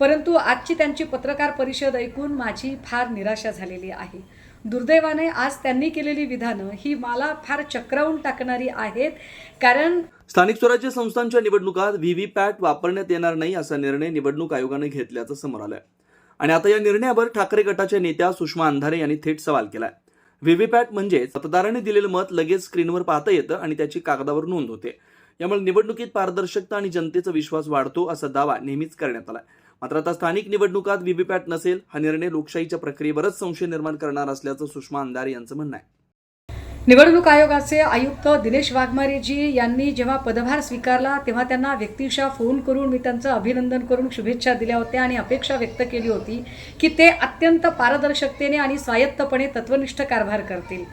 परंतु आजची त्यांची पत्रकार परिषद ऐकून माझी फार निराशा झालेली आहे. दुर्दैवाने आज त्यांनी केलेली विधानं ही मला फार चक्रावून टाकणारी आहेत कारण स्थानिक स्वराज्य संस्थांच्या निवडणुकात व्हीव्हीपॅट वापरण्यात येणार नाही असा निर्णय निवडणूक आयोगाने घेतल्याचं समोर आलंय. आणि आता या निर्णयावर ठाकरे गटाच्या नेत्या सुषमा अंधारे यांनी थेट सवाल केलाय. व्हीव्हीपॅट म्हणजे मतदाराने दिलेलं मत लगेच स्क्रीनवर पाहता येतं आणि त्याची कागदावर नोंद होते. यामुळे निवडणुकीत पारदर्शकता आणि जनतेचा विश्वास वाढतो असा दावा नेहमीच करण्यात आलाय. मात्र आता स्थानिक निवडणुकात व्हीव्हीपॅट नसेल हा निर्णय लोकशाहीच्या प्रक्रियेवरच संशय निर्माण करणार असल्याचं सुषमा अंधारे यांचं म्हणणं आहे. निवडणूक आयोगाचे आयुक्त दिनेश वाघमारेजी यांनी जेव्हा पदभार स्वीकारला तेव्हा त्यांना व्यक्तिशः फोन करून मी त्यांचं अभिनंदन करून शुभेच्छा दिल्या होत्या आणि अपेक्षा व्यक्त केली होती की ते अत्यंत पारदर्शकतेने आणि स्वायत्तपणे तत्वनिष्ठ कारभार करतील.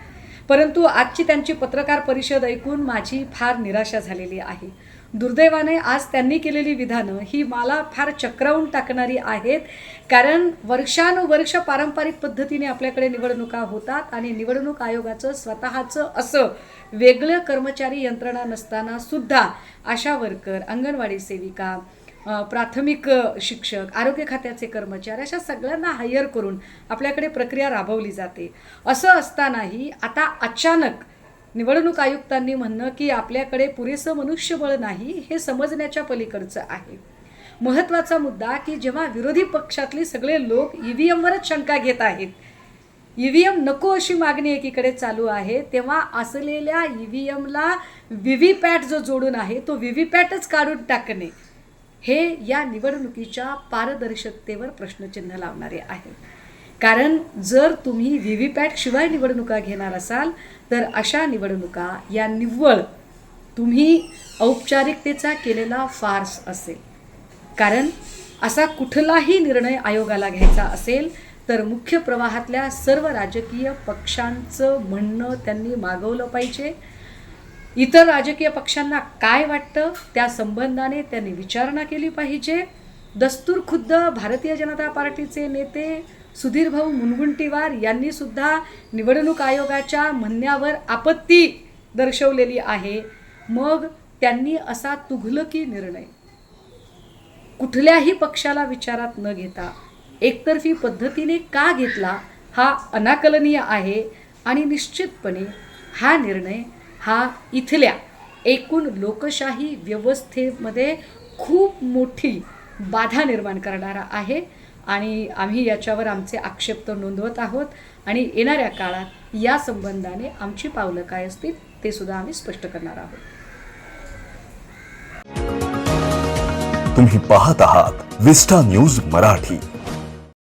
परंतु आजची त्यांची पत्रकार परिषद ऐकून माझी फार निराशा झालेली आहे. दुर्दैवाने आज त्यांनी केलेली विधानं ही मला फार चक्रावून टाकणारी आहेत. कारण वर्षानुवर्ष पारंपरिक पद्धतीने आपल्याकडे निवडणुका होतात आणि निवडणूक आयोगाचं स्वतःचं असं वेगळं कर्मचारी यंत्रणा नसताना सुद्धा आशा वर्कर अंगणवाडी सेविका प्राथमिक शिक्षक आरोग्य खात्याचे कर्मचारी अशा सगळ्यांना हायर करून आपल्याकडे प्रक्रिया राबवली जाते. असं असतानाही आता अचानक निवडणूक आयुक्तांनी म्हणणं की आपल्याकडे पुरेसं मनुष्यबळ नाही हे समजण्याच्या पलीकडचं आहे. महत्त्वाचा मुद्दा की जेव्हा विरोधी पक्षातले सगळे लोक ई व्ही एमवरच शंका घेत आहेत. ई व्ही एम नको अशी मागणी एकीकडे चालू आहे तेव्हा असलेल्या ई व्ही एमला व्ही व्ही पॅट जो जोडून आहे तो व्ही व्ही पॅटच काढून टाकणे. हे या निवडणुकीच्या पारदर्शकतेवर प्रश्नचिन्ह लावणारे आहे. कारण जर तुम्ही व्ही व्ही पॅट शिवाय निवडणुका घेणार असाल तर अशा निवडणुका या निव्वळ तुम्ही औपचारिकतेचा केलेला फार्स असेल. कारण असा कुठलाही निर्णय आयोगाला घ्यायचा असेल तर मुख्य प्रवाहातल्या सर्व राजकीय पक्षांचं म्हणणं त्यांनी मागवलं पाहिजे. इतर राजकीय पक्षांना काय वाटतं त्या संबंधाने त्यांनी विचारणा केली पाहिजे. दस्तूर खुद्द भारतीय जनता पार्टीचे नेते सुधीर भाऊ मुनगुंटीवार यांनीसुद्धा निवडणूक आयोगाच्या म्हणण्यावर आपत्ती दर्शवलेली आहे. मग त्यांनी असा तुघलकी निर्णय कुठल्याही पक्षाला विचारात न घेता एकतर्फी पद्धतीने का घेतला हा अनाकलनीय आहे आणि निश्चितपणे हा निर्णय हा इथल्या एकूण लोकशाही व्यवस्थेमध्ये खूप मोठी बाधा निर्माण करणारा आहे आणि आम्ही याच्यावर आमचे आक्षेप तर नोंदवत आहोत. आणि येणाऱ्या काळात या संबंधाने आमची पावलं काय असतील ते सुद्धा आम्ही स्पष्ट करणार आहोत. तुम्ही पाहत आहात विस्टा न्यूज मराठी.